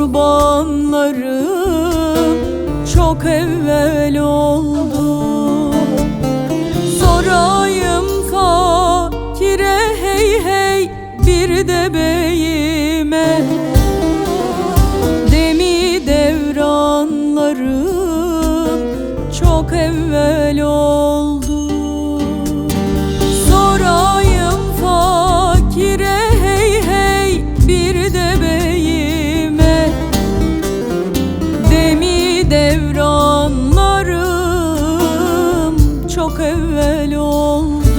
kurbanlarım çok evvel oldu. Sorayım fakire hey hey bir de beyime. Demi devranlarım çok evvel oldu devranlarım çok evvel oldu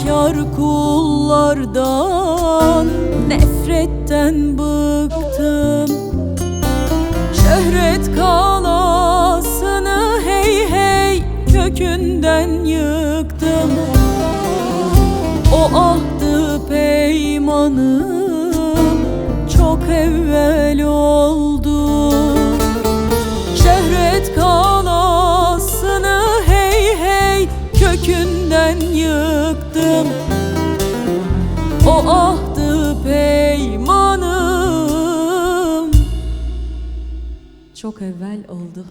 Riyakar kullardan Nefretten bıktım. Şöhret kalasını hey hey Kökünden yıktım. O ahdı peymanım çok evvel oldu